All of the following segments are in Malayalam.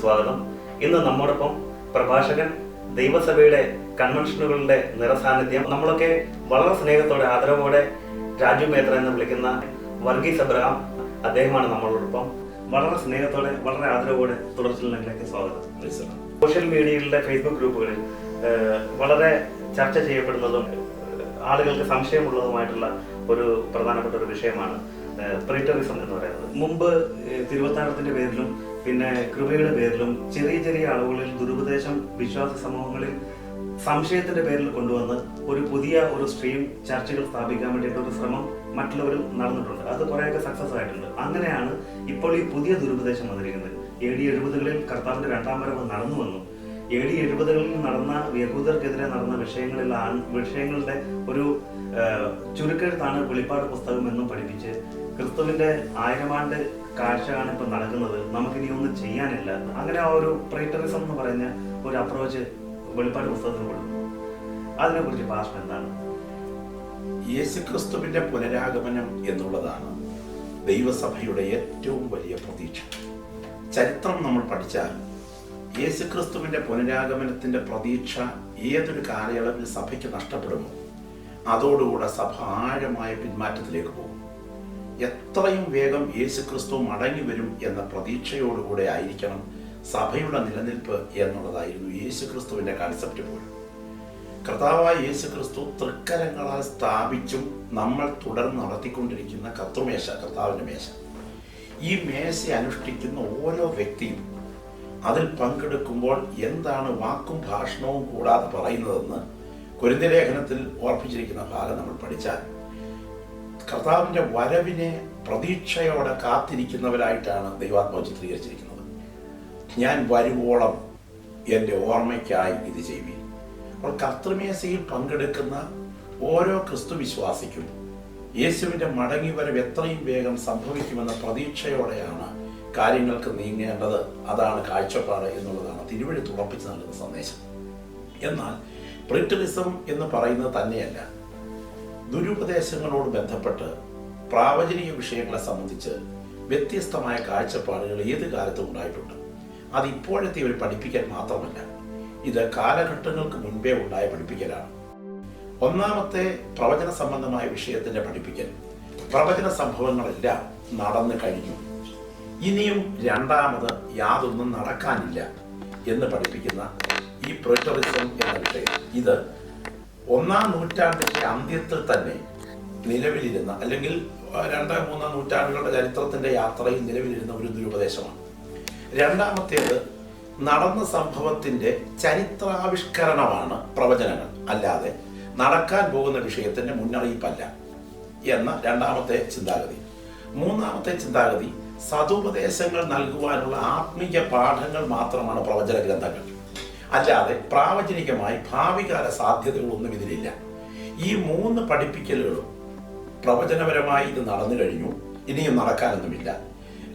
സ്വാഗതം. ഇന്ന് നമ്മോടൊപ്പം പ്രഭാഷകൻ ദൈവസഭയുടെ കൺവെൻഷനുകളുടെ നിറസാന്നിധ്യം നമ്മളൊക്കെ വളരെ സ്നേഹത്തോടെ ആദരവോടെ രാജു മേത്ര എന്ന് വിളിക്കുന്ന വർഗീസ് അബ്രഹാം അദ്ദേഹമാണ് നമ്മളോടൊപ്പം. വളരെ സ്നേഹത്തോടെ വളരെ ആദരവോടെ തുടർച്ചയിലേക്ക് സ്വാഗതം. സോഷ്യൽ മീഡിയയിലെ ഫേസ്ബുക്ക് ഗ്രൂപ്പുകളിൽ വളരെ ചർച്ച ചെയ്യപ്പെടുന്നതും ആളുകൾക്ക് സംശയമുള്ളതുമായിട്ടുള്ള ഒരു പ്രധാനപ്പെട്ട ഒരു വിഷയമാണ് പ്രീറ്ററിസം എന്ന് പറയുന്നത്. മുമ്പ് ഏഹ്, തിരുവത്താഴത്തിന്റെ പേരിലും പിന്നെ കൃപയുടെ പേരിലും ചെറിയ ചെറിയ അളവുകളിൽ ദുരുപദേശം വിശ്വാസ സമൂഹങ്ങളിൽ സംശയത്തിന്റെ പേരിൽ കൊണ്ടുവന്ന് ഒരു പുതിയ ഒരു സ്ട്രീം ചർച്ചകൾ സ്ഥാപിക്കാൻ വേണ്ടിയിട്ട് ഒരു ശ്രമം മറ്റുള്ളവരും നടന്നിട്ടുണ്ട്. അത് കുറേയൊക്കെ സക്സസ് ആയിട്ടുണ്ട്. അങ്ങനെയാണ് ഇപ്പോൾ ഈ പുതിയ ദുരുപദേശം വന്നിരിക്കുന്നത്. എ ഡി എഴുപതുകളിൽ കർത്താവിന്റെ രണ്ടാം വരവ് നടന്നു വന്നു എ ഡി എഴുപതുകളിൽ നടന്ന യഹൂദർക്കെതിരെ നടന്ന വിഷയങ്ങളിലാണ് വിഷയങ്ങളുടെ ഒരു ചുരുക്കെഴുത്താണ് വെളിപ്പാട് പുസ്തകം എന്നും പഠിപ്പിച്ച് ക്രിസ്തുവിന്റെ ആയിരമാണ്ട് കാഴ്ചയാണ് ഇപ്പം നടക്കുന്നത്. നമുക്കിനി ഒന്നും ചെയ്യാനില്ല. അങ്ങനെ ആ ഒരു പ്രൈറ്ററിസം എന്ന് പറയുന്ന ഒരു അപ്രോച്ച് വെളിപ്പാട് പുസ്തകത്തിൽ കൊടുക്കും അതിനെ കുറിച്ച് ഭാഷ എന്താണ്? യേശുക്രിസ്തുവിന്റെ പുനരാഗമനം എന്നുള്ളതാണ് ദൈവസഭയുടെ ഏറ്റവും വലിയ പ്രതീക്ഷ. ചരിത്രം നമ്മൾ പഠിച്ചാൽ യേശുക്രിസ്തുവിന്റെ പുനരാഗമനത്തിന്റെ പ്രതീക്ഷ ഏതൊരു കാലയളവിൽ സഭയ്ക്ക് നഷ്ടപ്പെടുമോ? അതോടുകൂടെ സഭ ആഴമായ പിന്മാറ്റത്തിലേക്ക് പോകും. എത്രയും വേഗം യേശു ക്രിസ്തു മടങ്ങി വരും എന്ന പ്രതീക്ഷയോടുകൂടെ ആയിരിക്കണം സഭയുടെ നിലനിൽപ്പ് എന്നുള്ളതായിരുന്നു യേശു ക്രിസ്തുവിന്റെ കാൺസെപ്റ്റ് പോലും. കർത്താവായ യേശു ക്രിസ്തു തൃക്കരങ്ങളാൽ സ്ഥാപിച്ചും നമ്മൾ തുടർന്ന് നടത്തിക്കൊണ്ടിരിക്കുന്ന കത്തുമേശ കർത്താവിന്റെ മേശ. ഈ മേശ അനുഷ്ഠിക്കുന്ന ഓരോ വ്യക്തിയും അതിൽ പങ്കെടുക്കുമ്പോൾ എന്താണ് വാക്കും ഭാഷണവും കൂടാതെ പറയുന്നതെന്ന് കുരുന്തലേഖനത്തിൽ ഓർപ്പിച്ചിരിക്കുന്ന ഭാഗം നമ്മൾ പഠിച്ചാൽ കർത്താവിന്റെ വരവിനെ പ്രതീക്ഷയോടെ കാത്തിരിക്കുന്നവരായിട്ടാണ് ദൈവാത്മാവ് ചിത്രീകരിച്ചിരിക്കുന്നത്. ഞാൻ വരുവോളം എന്റെ ഓർമ്മയ്ക്കായി ഇത് ചെയ്യുവീൻ. അപ്പോൾ കർത്തൃമേശയിൽ പങ്കെടുക്കുന്ന ഓരോ ക്രിസ്തു വിശ്വാസിക്കും യേശുവിന്റെ മടങ്ങി വരവ് എത്രയും വേഗം സംഭവിക്കുമെന്ന പ്രതീക്ഷയോടെയാണ് കാര്യങ്ങൾക്ക് നീങ്ങേണ്ടത്. അതാണ് കാഴ്ചപ്പാട് എന്നുള്ളതാണ് തിരുവഴി തുറപ്പിച്ച് നൽകുന്ന സന്ദേശം. എന്നാൽ പ്രിറ്ററിസം എന്ന് പറയുന്നത് തന്നെയല്ല. ദുരുപദേശങ്ങളോട് ബന്ധപ്പെട്ട് പ്രാവചനിക വിഷയങ്ങളെ സംബന്ധിച്ച് വ്യത്യസ്തമായ കാഴ്ചപ്പാടുകൾ ഏത് കാലത്തും ഉണ്ടായിട്ടുണ്ട്. അത് ഇപ്പോഴത്തെ ഒരു പഠിപ്പിക്കൽ മാത്രമല്ല ഇത് കാലഘട്ടങ്ങൾക്ക് മുൻപേ ഉണ്ടായ പഠിപ്പിക്കലാണ്. ഒന്നാമത്തെ പ്രവചന സംബന്ധമായ വിഷയത്തിന്റെ പഠിപ്പിക്കൽ പ്രവചന സംഭവങ്ങളെല്ലാം നടന്നു കഴിഞ്ഞു. ഇനിയും രണ്ടാമത് യാതൊന്നും നടക്കാനില്ല എന്ന് പഠിപ്പിക്കുന്ന ഈ പ്രിറ്ററിസം എന്ന വിഷയം. ഇത് ഒന്നാം നൂറ്റാണ്ടിന്റെ അന്ത്യത്തിൽ തന്നെ നിലവിലിരുന്ന അല്ലെങ്കിൽ രണ്ടാം മൂന്നാം നൂറ്റാണ്ടുകളുടെ ചരിത്രത്തിന്റെ യാത്രയിൽ നിലവിലിരുന്ന ഒരു ദുരുപദേശമാണ്. രണ്ടാമത്തേത് നടന്ന സംഭവത്തിന്റെ ചരിത്രാവിഷ്കരണമാണ് പ്രവചനങ്ങൾ. അല്ലാതെ നടക്കാൻ പോകുന്ന വിഷയത്തിന്റെ മുന്നറിയിപ്പല്ല എന്ന രണ്ടാമത്തെ ചിന്താഗതി. മൂന്നാമത്തെ ചിന്താഗതി സതുപദേശങ്ങൾ നൽകുവാനുള്ള ആത്മീയ പാഠങ്ങൾ മാത്രമാണ് പ്രവചന ഗ്രന്ഥങ്ങൾ. അല്ലാതെ പ്രാവചനികമായി ഭാവികാല സാധ്യതകളൊന്നും ഇതിലില്ല. ഈ മൂന്ന് പഠിപ്പിക്കലുകളും പ്രവചനപരമായി ഇത് നടന്നു കഴിഞ്ഞു. ഇനിയും നടക്കാനൊന്നുമില്ല.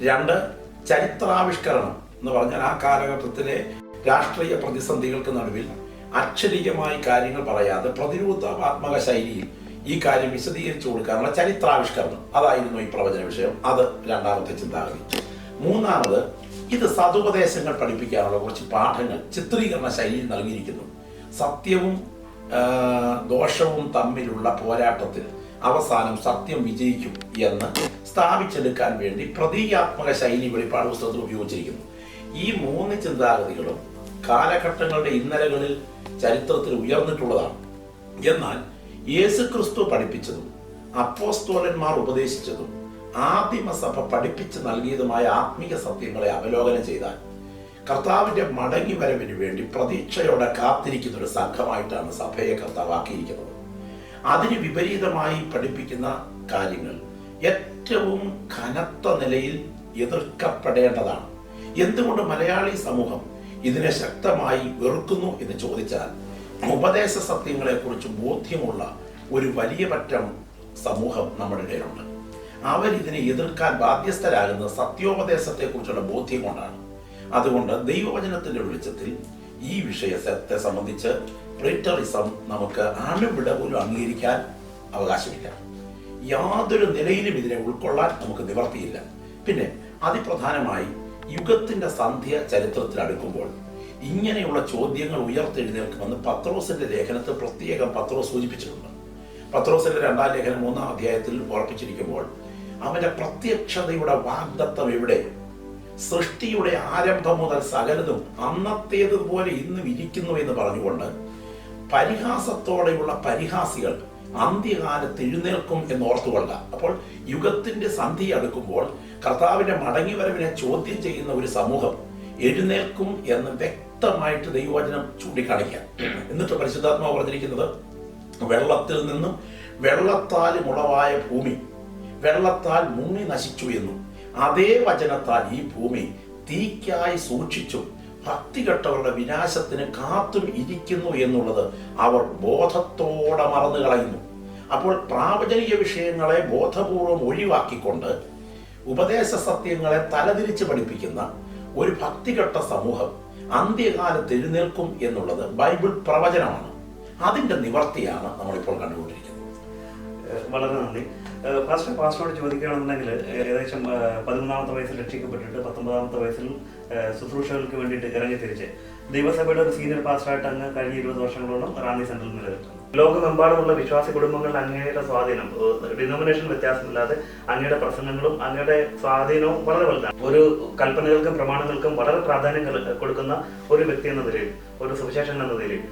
രണ്ട് ചരിത്രാവിഷ്കരണം എന്ന് പറഞ്ഞാൽ ആ കാലഘട്ടത്തിലെ രാഷ്ട്രീയ പ്രതിസന്ധികൾക്ക് നടുവിൽ അക്ഷരീയമായി കാര്യങ്ങൾ പറയാതെ പ്രതിരോധാത്മക ശൈലിയിൽ ഈ കാര്യം വിശദീകരിച്ചു കൊടുക്കാനുള്ള ചരിത്രാവിഷ്കരണം. അതായിരുന്നു ഈ പ്രവചന വിഷയം. അത് രണ്ടാമത്തെ ചിന്താഗതി. മൂന്നാമത് ഇത് സതുപദേശങ്ങൾ പഠിപ്പിക്കാനുള്ള കുറച്ച് പാഠങ്ങൾ ചിത്രീകരണ ശൈലിയിൽ നൽകിയിരിക്കുന്നു. സത്യവും ദോഷവും തമ്മിലുള്ള പോരാട്ടത്തിൽ അവസാനം സത്യം വിജയിക്കും എന്ന് സ്ഥാപിച്ചെടുക്കാൻ വേണ്ടി പ്രതീകാത്മക ശൈലി വെളിപ്പാട് പുസ്തകത്തിൽ ഉപയോഗിച്ചിരിക്കുന്നു. ഈ മൂന്ന് ചിന്താഗതികളും കാലഘട്ടങ്ങളുടെ ഇന്നലകളിൽ ചരിത്രത്തിൽ ഉയർന്നിട്ടുള്ളതാണ്. എന്നാൽ യേശുക്രിസ്തു പഠിപ്പിച്ചതും അപ്പോസ്തോലന്മാർ ഉപദേശിച്ചതും ആദിമസഭ പഠിപ്പിച്ച് നൽകിയതുമായ ആത്മീയ സത്യങ്ങളെ അവലോകനം ചെയ്താൽ കർത്താവിന്റെ മടങ്ങി വരവിന് വേണ്ടി പ്രതീക്ഷയോടെ കാത്തിരിക്കുന്ന ഒരു സംഘമായിട്ടാണ് സഭയെ കർത്താവാക്കിയിരിക്കുന്നത്. അതിന് വിപരീതമായി പഠിപ്പിക്കുന്ന കാര്യങ്ങൾ ഏറ്റവും കനത്ത നിലയിൽ എതിർക്കപ്പെടേണ്ടതാണ്. എന്തുകൊണ്ട് മലയാളി സമൂഹം ഇതിനെ ശക്തമായി വെറുക്കുന്നു എന്ന് ചോദിച്ചാൽ ഉപദേശ സത്യങ്ങളെക്കുറിച്ച് ബോധ്യമുള്ള ഒരു വലിയ പറ്റം സമൂഹം നമ്മുടെ ഇടയിലുണ്ട്. അവരിതിനെ എതിർക്കാൻ ബാധ്യസ്ഥരാകുന്നത് സത്യോപദേശത്തെക്കുറിച്ചുള്ള ബോധ്യം കൊണ്ടാണ്. അതുകൊണ്ട് ദൈവവചനത്തിന്റെ വെളിച്ചത്തിൽ ഈ വിഷയത്തെ സംബന്ധിച്ച് പ്രിറ്ററിസം നമുക്ക് അണുവിട പോലും അംഗീകരിക്കാൻ അവകാശമില്ല. യാതൊരു നിലയിലും ഇതിനെ ഉൾക്കൊള്ളാൻ നമുക്ക് നിവർത്തിയില്ല. പിന്നെ അതിപ്രധാനമായി യുഗത്തിന്റെ സന്ധ്യ ചരിത്രത്തിൽ അടുക്കുമ്പോൾ ഇങ്ങനെയുള്ള ചോദ്യങ്ങൾ ഉയർത്തെഴുന്നേൽക്കുമെന്ന് പത്രോസിന്റെ ലേഖനത്തിൽ പ്രത്യേകം പത്രോസ് സൂചിപ്പിച്ചിട്ടുണ്ട്. പത്രോസിന്റെ രണ്ടാം ലേഖനം മൂന്നാം അധ്യായത്തിൽ ഉറപ്പിച്ചിരിക്കുമ്പോൾ അവന്റെ പ്രത്യക്ഷതയുടെ വാഗ്ദത്വം എവിടെ? സൃഷ്ടിയുടെ ആരംഭം മുതൽ സകലതും അന്നത്തേതുപോലെ ഇന്നും ഇരിക്കുന്നു എന്ന് പറഞ്ഞുകൊണ്ട് പരിഹാസത്തോടെയുള്ള പരിഹാസികൾ അന്ത്യകാലത്ത് എഴുന്നേൽക്കും എന്ന് ഓർത്തുകൊള്ളുക അപ്പോൾ യുഗത്തിന്റെ സന്ധി അടുക്കുമ്പോൾ കർത്താവിന്റെ മടങ്ങിവരവിനെ ചോദ്യം ചെയ്യുന്ന ഒരു സമൂഹം എഴുന്നേൽക്കും എന്ന് വ്യക്തമായിട്ട് ദൈവവചനം ചൂണ്ടിക്കാണിക്കാം എന്നിട്ട് പരിശുദ്ധാത്മാവ് പറഞ്ഞിരിക്കുന്നത് വെള്ളത്തിൽ നിന്നും വെള്ളത്താൽ ഉളവായ ഭൂമി വെള്ളത്താൽ മുങ്ങി നശിച്ചു എന്നും. അതേ വചനത്താൽ ഈ ഭൂമി തീക്കായി സൂക്ഷിച്ചും ഭക്തികെട്ടവരുടെ വിനാശത്തിന് കാത്തും ഇരിക്കുന്നു എന്നുള്ളത് അവർ ബോധത്തോടെ മറന്നു കളയുന്നു. അപ്പോൾ പ്രാവചനിക വിഷയങ്ങളെ ബോധപൂർവം ഒഴിവാക്കിക്കൊണ്ട് ഉപദേശ സത്യങ്ങളെ തലതിരിച്ച് പഠിപ്പിക്കുന്ന ഒരു ഭക്തികെട്ട സമൂഹം അന്ത്യകാലത്ത് എഴുന്നേൽക്കും എന്നുള്ളത് ബൈബിൾ പ്രവചനമാണ്. അതിന്റെ നിവർത്തിയാണ് നമ്മളിപ്പോൾ കണ്ടുകൊണ്ടിരിക്കുന്നത്. വളരെ നന്ദി. പാസ്റ്റർ പാസ്റ്ററോട് ചോദിക്കുകയാണെന്നുണ്ടെങ്കിൽ ഏകദേശം പതിമൂന്നാമത്തെ വയസ്സിൽ രക്ഷിക്കപ്പെട്ടിട്ട് പത്തൊമ്പതാമത്തെ വയസ്സിൽ ശുശ്രൂഷകൾക്ക് വേണ്ടിയിട്ട് ഇറങ്ങി തിരിച്ച്. ദൈവസഭയുടെ ഒരു സീനിയർ പാസ്റ്ററായിട്ട് അങ്ങ് കഴിഞ്ഞ ഇരുപത് വർഷങ്ങളോളം റാന്നി സെന്ററിൽ നിലനിൽക്കും ലോകമെമ്പാടുമുള്ള വിശ്വാസി കുടുംബങ്ങളിൽ അങ്ങയുടെ സ്വാധീനം ഡിനോമിനേഷൻ വ്യത്യാസമില്ലാതെ അങ്ങയുടെ പ്രസംഗങ്ങളും അങ്ങയുടെ സ്വാധീനവും വളരെ വലുതാണ്. ഒരു കൽപ്പനകൾക്കും പ്രമാണങ്ങൾക്കും വളരെ പ്രാധാന്യം കൊടുക്കുന്ന ഒരു വ്യക്തി എന്ന നിലയിൽ ഒരു സുവിശേഷൻ എന്ന നിലയിൽ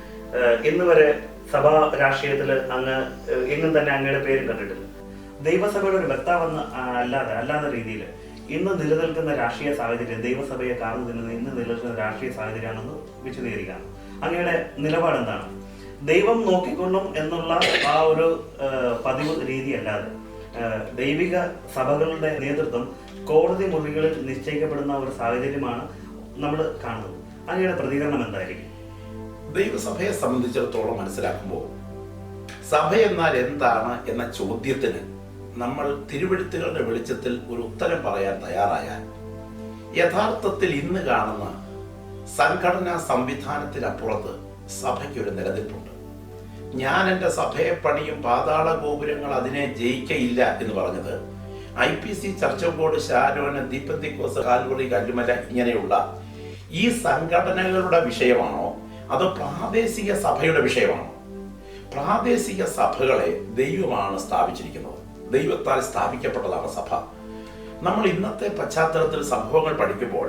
ഇന്ന് വരെ സഭാ രാഷ്ട്രീയത്തിൽ അങ്ങ് ഇന്നും തന്നെ അങ്ങയുടെ പേര് കണ്ടിട്ടില്ല. ദൈവസഭയുടെ ഒരു വക്താവെന്ന് അല്ലാതെ അല്ലാത്ത രീതിയിൽ ഇന്ന് നിലനിൽക്കുന്ന രാഷ്ട്രീയ സാഹചര്യം ദൈവസഭയെ കാർന്നു തിന്നുന്ന ഇന്ന് നിലനിൽക്കുന്ന രാഷ്ട്രീയ സാഹചര്യമാണെന്ന് വിശദീകരിക്കാം. അങ്ങയുടെ നിലപാട് എന്താണ്? ദൈവം നോക്കിക്കൊള്ളും എന്നുള്ള ആ ഒരു പതിവ് രീതി അല്ലാതെ ദൈവിക സഭകളുടെ നേതൃത്വം കോടതി മുറികളിൽ നിശ്ചയിക്കപ്പെടുന്ന ഒരു സാഹചര്യമാണ് നമ്മൾ കാണുന്നത്. അങ്ങയുടെ പ്രതികരണം എന്തായിരിക്കും? ദൈവസഭയെ സംബന്ധിച്ചിടത്തോളം മനസ്സിലാക്കുമ്പോൾ സഭ എന്നാൽ എന്താണ് എന്ന ചോദ്യത്തിന് നമ്മൾ തിരുവെഴുത്തുകളുടെ വെളിച്ചത്തിൽ ഒരു ഉത്തരം പറയാൻ തയ്യാറായാൽ യഥാർത്ഥത്തിൽ ഇന്ന് കാണുന്ന സംഘടനാ സംവിധാനത്തിനപ്പുറത്ത് സഭയ്ക്കൊരു നിലനിൽപ്പുണ്ട്. ഞാൻ എന്റെ സഭയെ പണിയും പാതാള ഗോപുരങ്ങൾ അതിനെ ജയിക്കയില്ല എന്ന് പറഞ്ഞത് I P C church board Sharon ദീപന്തിക്കോസ് Calvary Kallumala ഇങ്ങനെയുള്ള ഈ സംഘടനകളുടെ വിഷയമാണോ? അതോ പ്രാദേശിക സഭയുടെ വിഷയമാണോ? പ്രാദേശിക സഭകളെ ദൈവമാണ് സ്ഥാപിച്ചിരിക്കുന്നത്. ദൈവത്താൽ സ്ഥാപിക്കപ്പെട്ടതാണ് സഭ. നമ്മൾ ഇന്നത്തെ പശ്ചാത്തലത്തിൽ സംഭവങ്ങൾ പഠിക്കുമ്പോൾ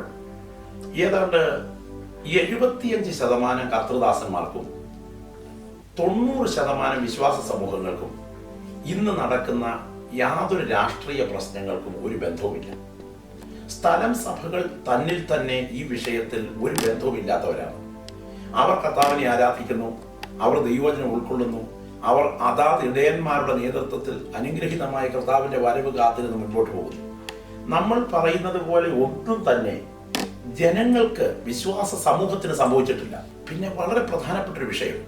ഏതാണ്ട് എഴുപത്തിയഞ്ച് ശതമാനം കർത്തൃദാസന്മാർക്കും തൊണ്ണൂറ് ശതമാനം വിശ്വാസ സമൂഹങ്ങൾക്കും ഇന്ന് നടക്കുന്ന യാതൊരു രാഷ്ട്രീയ പ്രശ്നങ്ങൾക്കും ഒരു ബന്ധവുമില്ല. സ്ഥലം സഭകൾ തന്നിൽ തന്നെ ഈ വിഷയത്തിൽ ഒരു ബന്ധവുമില്ലാത്തവരാണ്. അവർ കർത്താവിനെ ആരാധിക്കുന്നു അവർ ദൈവജനം ഉൾക്കൊള്ളുന്നു അവർ അതാത് ഇടയന്മാരുടെ നേതൃത്വത്തിൽ അനുഗ്രഹീതമായ കർത്താവിന്റെ വരവ് കാത്തിരുന്ന് മുൻപോട്ട് പോകുന്നു. നമ്മൾ പറയുന്നത് പോലെ ഒട്ടും തന്നെ ജനങ്ങൾക്ക് വിശ്വാസ സമൂഹത്തിന് സംഭവിച്ചിട്ടില്ല. പിന്നെ വളരെ പ്രധാനപ്പെട്ട ഒരു വിഷയം.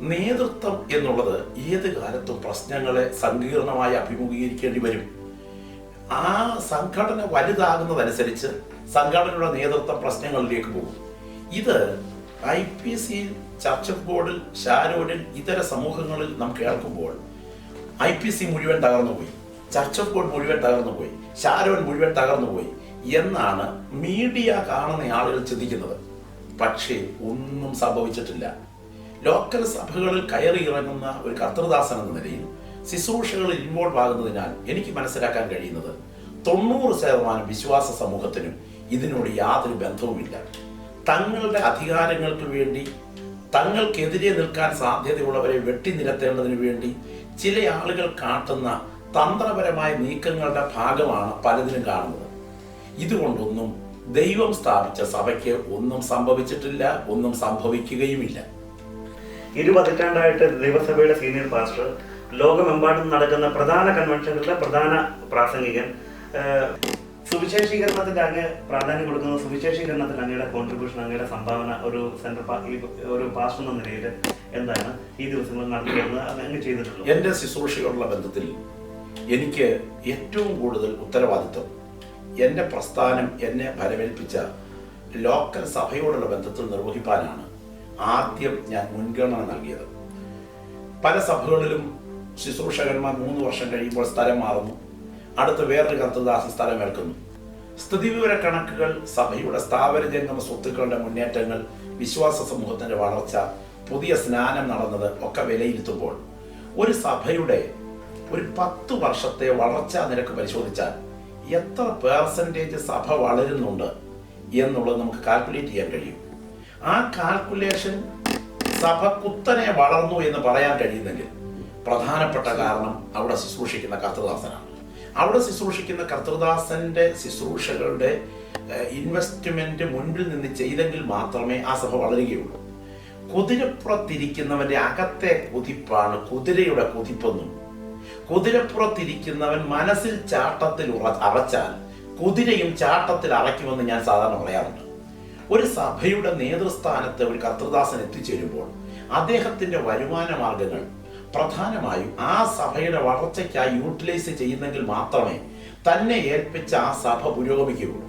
നേതൃത്വം എന്നുള്ളത് ഏത് കാലത്തും പ്രശ്നങ്ങളെ സങ്കീർണമായി അഭിമുഖീകരിക്കേണ്ടി വരും. ആ സംഘടന വലുതാകുന്നതനുസരിച്ച് സംഘടനയുടെ നേതൃത്വം പ്രശ്നങ്ങളിലേക്ക് പോകും. ഇത് ഐ പി സി ചർച്ച് ബോർഡിൽ ഷാരോഡിൽ ഇതര സമൂഹങ്ങളിൽ നാം കേൾക്കുമ്പോൾ ഐ പി സി മുഴുവൻ തകർന്നുപോയി ചർച്ച് ഓഫ് ഗോഡ് മുഴുവൻ തകർന്നുപോയി ഷാരോൻ മുഴുവൻ തകർന്നുപോയി എന്നാണ് മീഡിയ കാണുന്ന ആളുകൾ ചിന്തിക്കുന്നത്. പക്ഷേ ഒന്നും സംഭവിച്ചിട്ടില്ല. ലോക്കൽ സഭകളിൽ കയറി ഇറങ്ങുന്ന ഒരു കർത്തൃദാസൻ എന്ന നിലയിൽ ശുശ്രൂഷകളിൽ ഇൻവോൾവ് ആകുന്നതിനാൽ എനിക്ക് മനസ്സിലാക്കാൻ കഴിയുന്നത് തൊണ്ണൂറ് ശതമാനം വിശ്വാസ സമൂഹത്തിനും ഇതിനോട് യാതൊരു ബന്ധവുമില്ല. തങ്ങളുടെ അധികാരങ്ങൾക്ക് വേണ്ടി തങ്ങൾക്കെതിരെ നിൽക്കാൻ സാധ്യതയുള്ളവരെ വെട്ടിനിരത്തേണ്ടതിനു വേണ്ടി ചില ആളുകൾ കാട്ടുന്ന തന്ത്രപരമായ നീക്കങ്ങളുടെ ഭാഗമാണ് പലതിനും കാണുന്നത്. ഇതുകൊണ്ടൊന്നും ദൈവം സ്ഥാപിച്ച സഭയ്ക്ക് ഒന്നും സംഭവിച്ചിട്ടില്ല ഒന്നും സംഭവിക്കുകയുമില്ല. ഇരു പതിറ്റാണ്ടായിട്ട് ദൈവസഭയുടെ സീനിയർ പാസ്റ്റർ ലോകമെമ്പാടും നടക്കുന്ന പ്രധാന കൺവെൻഷനുകളുടെ പ്രധാന പ്രാസംഗികൻ സുവിശേഷീകരണത്തിന്റെ അങ്ങ് പ്രാധാന്യം കൊടുക്കുന്ന സുവിശേഷീകരണത്തിൽ അങ്ങയുടെ കോൺട്രിബ്യൂഷൻ അങ്ങയുടെ സംഭാവന ഒരു സെന്റർ ഒരു പാസ്റ്റർ എന്ന നിലയിൽ എന്താണ് ഈ ദിവസങ്ങളിൽ നടത്തിയിരുന്നത് അങ്ങ് ചെയ്തിട്ടുള്ളത് എന്റെ ശുശ്രൂഷയോടുള്ള ബന്ധത്തിൽ എനിക്ക് ഏറ്റവും കൂടുതൽ ഉത്തരവാദിത്വം എന്റെ പ്രസ്ഥാനം എന്നെ ഫലമേൽപ്പിച്ച ലോക്കൽ സഭയോടുള്ള ബന്ധത്തിൽ നിർവഹിക്കാനാണ് ആദ്യം ഞാൻ മുൻഗണന നൽകിയത്. പല സഭകളിലും ശുശ്രൂഷകന്മാർ മൂന്ന് വർഷം കഴിയുമ്പോൾ സ്ഥലം മാറുന്നു. അടുത്ത വേറൊരു കർത്തദാസൻ സ്ഥലം ഏൽക്കുന്നു. സ്ഥിതിവിവര കണക്കുകൾ സഭയുടെ സ്ഥാപന ജംഗമ സ്വത്തുക്കളുടെ മുന്നേറ്റങ്ങൾ വിശ്വാസ സമൂഹത്തിന്റെ വളർച്ച പുതിയ സ്നാനം നടന്നത് ഒക്കെ വിലയിരുത്തുമ്പോൾ ഒരു സഭയുടെ ഒരു പത്ത് വർഷത്തെ വളർച്ചാ നിരക്ക് പരിശോധിച്ചാൽ എത്ര പേഴ്സന്റേജ് സഭ വളരുന്നുണ്ട് എന്നുള്ളത് നമുക്ക് കാൽക്കുലേറ്റ് ചെയ്യാൻ കഴിയും. ആ കാൽക്കുലേഷൻ സഭ കുത്തനെ വളർന്നു എന്ന് പറയാൻ കഴിയുന്നെങ്കിൽ പ്രധാനപ്പെട്ട കാരണം അവിടെ ശുശ്രൂഷിക്കുന്ന കർത്തദാസനാണ് അവിടെ ശുശ്രൂഷിക്കുന്ന കർത്തൃദാസന്റെ ശുശ്രൂഷകളുടെ ഇൻവെസ്റ്റ്മെന്റ് മുൻപിൽ നിന്ന് ചെയ്തെങ്കിൽ മാത്രമേ ആ സഭ വളരുകയുള്ളൂ. കുതിരപ്പുറത്തിരിക്കുന്നവന്റെ അകത്തെ കുതിപ്പാണ് കുതിരയുടെ കുതിപ്പെന്നും. കുതിരപ്പുറത്തിരിക്കുന്നവൻ മനസ്സിൽ ചാട്ടത്തിൽ അറച്ചാൽ കുതിരയും ചാട്ടത്തിൽ അറയ്ക്കുമെന്ന് ഞാൻ സാധാരണ പറയാറുണ്ട്. ഒരു സഭയുടെ നേതൃസ്ഥാനത്ത് ഒരു കർത്തൃദാസൻ എത്തിച്ചേരുമ്പോൾ അദ്ദേഹത്തിന്റെ വരുമാന മാർഗങ്ങൾ പ്രധാനമായും ആ സഭയുടെ വളർച്ചയ്ക്കായി യൂട്ടിലൈസ് ചെയ്യുന്നെങ്കിൽ മാത്രമേ തന്നെ ഏൽപ്പിച്ച ആ സഭ പുരോഗമിക്കുകയുള്ളൂ.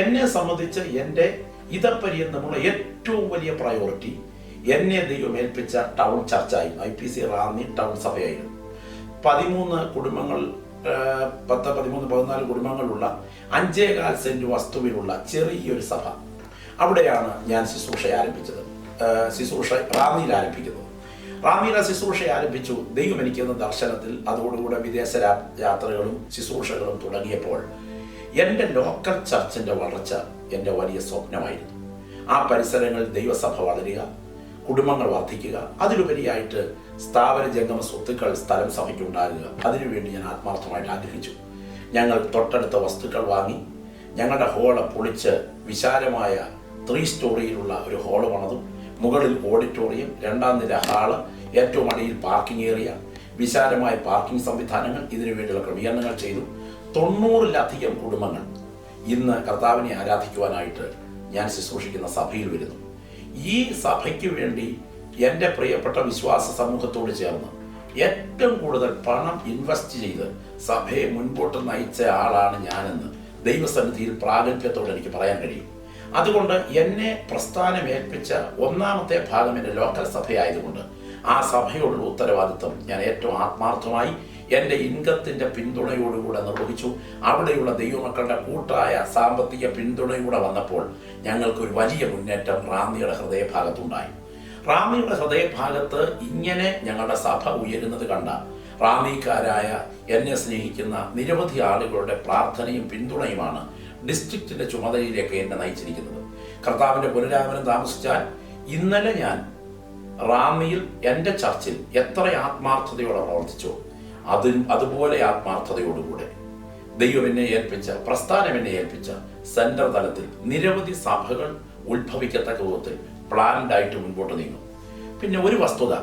എന്നെ സംബന്ധിച്ച് എന്റെ ഇതപ്പര്യന്തമുള്ള ഏറ്റവും വലിയ പ്രയോറിറ്റി എന്നെ ദൈവം ഏൽപ്പിച്ച town ചർച്ചായിരുന്നു I P C Ranni town സഭയായിരുന്നു. പതിമൂന്ന് കുടുംബങ്ങൾ പത്ത് പതിമൂന്ന് പതിനാല് കുടുംബങ്ങളുള്ള അഞ്ചേകാൽ സെന്റ് വസ്തുവിലുള്ള ചെറിയൊരു സഭ. അവിടെയാണ് ഞാൻ ശുശ്രൂഷ ആരംഭിച്ചത്. ശുശ്രൂഷ റാന്നിയിൽ ആരംഭിക്കുന്നത് റാന്നിയിലെ ശുശ്രൂഷ ആരംഭിച്ചു. ദൈവം എനിക്കെന്ന ദർശനത്തിൽ. അതോടുകൂടെ വിദേശ യാത്രകളും ശുശ്രൂഷകളും തുടങ്ങിയപ്പോൾ എന്റെ ലോക്കൽ ചർച്ചിന്റെ വളർച്ച എന്റെ വലിയ സ്വപ്നമായിരുന്നു. ആ പരിസരങ്ങളിൽ ദൈവസഭ വളരുക കുടുംബങ്ങൾ വർദ്ധിക്കുക അതിലുപരിയായിട്ട് സ്ഥാപന ജംഗമ സ്വത്തുക്കൾ സ്ഥലം സഭയ്ക്കുണ്ടാകുക അതിനുവേണ്ടി ഞാൻ ആത്മാർത്ഥമായിട്ട് ആഗ്രഹിച്ചു. ഞങ്ങൾ തൊട്ടടുത്ത വസ്തുക്കൾ വാങ്ങി ഞങ്ങളുടെ ഹോൾ പൊളിച്ച് വിശാലമായ ത്രീ സ്റ്റോറിയിലുള്ള ഒരു ഹോൾ പണതും. മുകളിൽ ഓഡിറ്റോറിയം രണ്ടാം നില ഹാൾ ഏറ്റവും അടിയിൽ പാർക്കിംഗ് ഏരിയ വിശാലമായ പാർക്കിംഗ് സംവിധാനങ്ങൾ ഇതിനു വേണ്ടിയുള്ള ക്രമീകരണങ്ങൾ ചെയ്തു. തൊണ്ണൂറിലധികം കുടുംബങ്ങൾ ഇന്ന് കർത്താവിനെ ആരാധിക്കുവാനായിട്ട് ഞാൻ ശുശ്രൂഷിക്കുന്ന സഭയിൽ വരുന്നു. ഈ സഭയ്ക്ക് വേണ്ടി എന്റെ പ്രിയപ്പെട്ട വിശ്വാസ സമൂഹത്തോട് ചേർന്ന് ഏറ്റവും കൂടുതൽ പണം ഇൻവെസ്റ്റ് ചെയ്ത് സഭയെ മുൻപോട്ട് നയിച്ച ആളാണ് ഞാനെന്ന് ദൈവസന്നിധിയിൽ പ്രാഗൽഭ്യത്തോടെ എനിക്ക് പറയാൻ കഴിയും. അതുകൊണ്ട് എന്നെ പ്രസ്ഥാനം ഏൽപ്പിച്ച ഒന്നാമത്തെ ഭാഗം എന്റെ ലോക്കൽ സഭയായതുകൊണ്ട് ആ സഭയോടുള്ള ഉത്തരവാദിത്വം ഞാൻ ഏറ്റവും ആത്മാർത്ഥമായി എന്റെ ഇൻകത്തിന്റെ പിന്തുണയോടുകൂടെ നിർവഹിച്ചു. അവിടെയുള്ള ദൈവമക്കളുടെ കൂട്ടായ സാമ്പത്തിക പിന്തുണയൂടെ വന്നപ്പോൾ ഞങ്ങൾക്കൊരു വലിയ മുന്നേറ്റം റാന്നിയുടെ ഹൃദയഭാഗത്തുണ്ടായി. റാന്നിയുടെ ഹൃദയഭാഗത്ത് ഇങ്ങനെ ഞങ്ങളുടെ സഭ ഉയരുന്നത് കണ്ട റാന്നിക്കാരായ എന്നെ സ്നേഹിക്കുന്ന നിരവധി ആളുകളുടെ പ്രാർത്ഥനയും പിന്തുണയുമാണ് ഡിസ്ട്രിക്റ്റിന്റെ ചുമതലയിലേക്ക് എന്നെ നയിച്ചിരിക്കുന്നത്. കർത്താവിന്റെ പുനരാഗമനം താമസിച്ചാൽ ഇന്നലെ ഞാൻ റാന്നിയിൽ എന്റെ ചർച്ചിൽ എത്ര ആത്മാർത്ഥതയോടെ പ്രവർത്തിച്ചോ അതിൽ അതുപോലെ ആത്മാർത്ഥതയോടുകൂടെ ദൈവം എന്നെ ഏൽപ്പിച്ച പ്രസ്ഥാനം എന്നെ ഏൽപ്പിച്ച സെന്റർ തലത്തിൽ നിരവധി സഭകൾ ഉത്ഭവിക്കത്തക്ക വിധത്തിൽ പ്ലാൻഡ് ആയിട്ട് മുൻപോട്ട് നീങ്ങും. പിന്നെ ഒരു വസ്തുത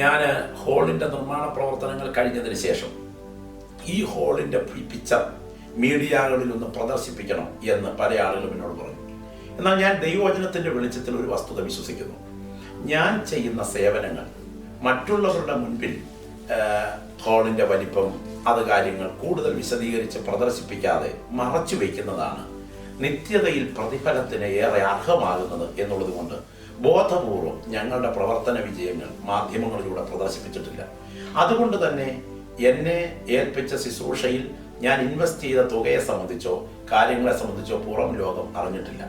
ഞാൻ ഹോളിന്റെ നിർമ്മാണ പ്രവർത്തനങ്ങൾ കഴിഞ്ഞതിന് ശേഷം ഈ ഹോളിന്റെ പിക്ചർ മീഡിയകളിൽ ഒന്ന് പ്രദർശിപ്പിക്കണം എന്ന് പല ആളുകളും എന്നോട് പറഞ്ഞു. എന്നാൽ ഞാൻ ദൈവവചനത്തിന്റെ വെളിച്ചത്തിൽ ഒരു വസ്തുത വിശ്വസിക്കുന്നു. ഞാൻ ചെയ്യുന്ന സേവനങ്ങൾ മറ്റുള്ളവരുടെ മുൻപിൽ ഹോളിന്റെ വലിപ്പം അത് കാര്യങ്ങൾ കൂടുതൽ വിശദീകരിച്ച് പ്രദർശിപ്പിക്കാതെ മറച്ചു വയ്ക്കുന്നതാണ് നിത്യതയിൽ പ്രതിഫലത്തിന് ഏറെ അർഹമാകുന്നത് എന്നുള്ളത് കൊണ്ട് ബോധപൂർവം ഞങ്ങളുടെ പ്രവർത്തന വിജയങ്ങൾ മാധ്യമങ്ങളിലൂടെ പ്രദർശിപ്പിച്ചിട്ടില്ല. അതുകൊണ്ട് തന്നെ എന്നെ ഏൽപ്പിച്ച ശുശ്രൂഷയിൽ ഞാൻ ഇൻവെസ്റ്റ് ചെയ്ത തുകയെ സംബന്ധിച്ചോ കാര്യങ്ങളെ സംബന്ധിച്ചോ പുറം ലോകം അറിഞ്ഞിട്ടില്ല.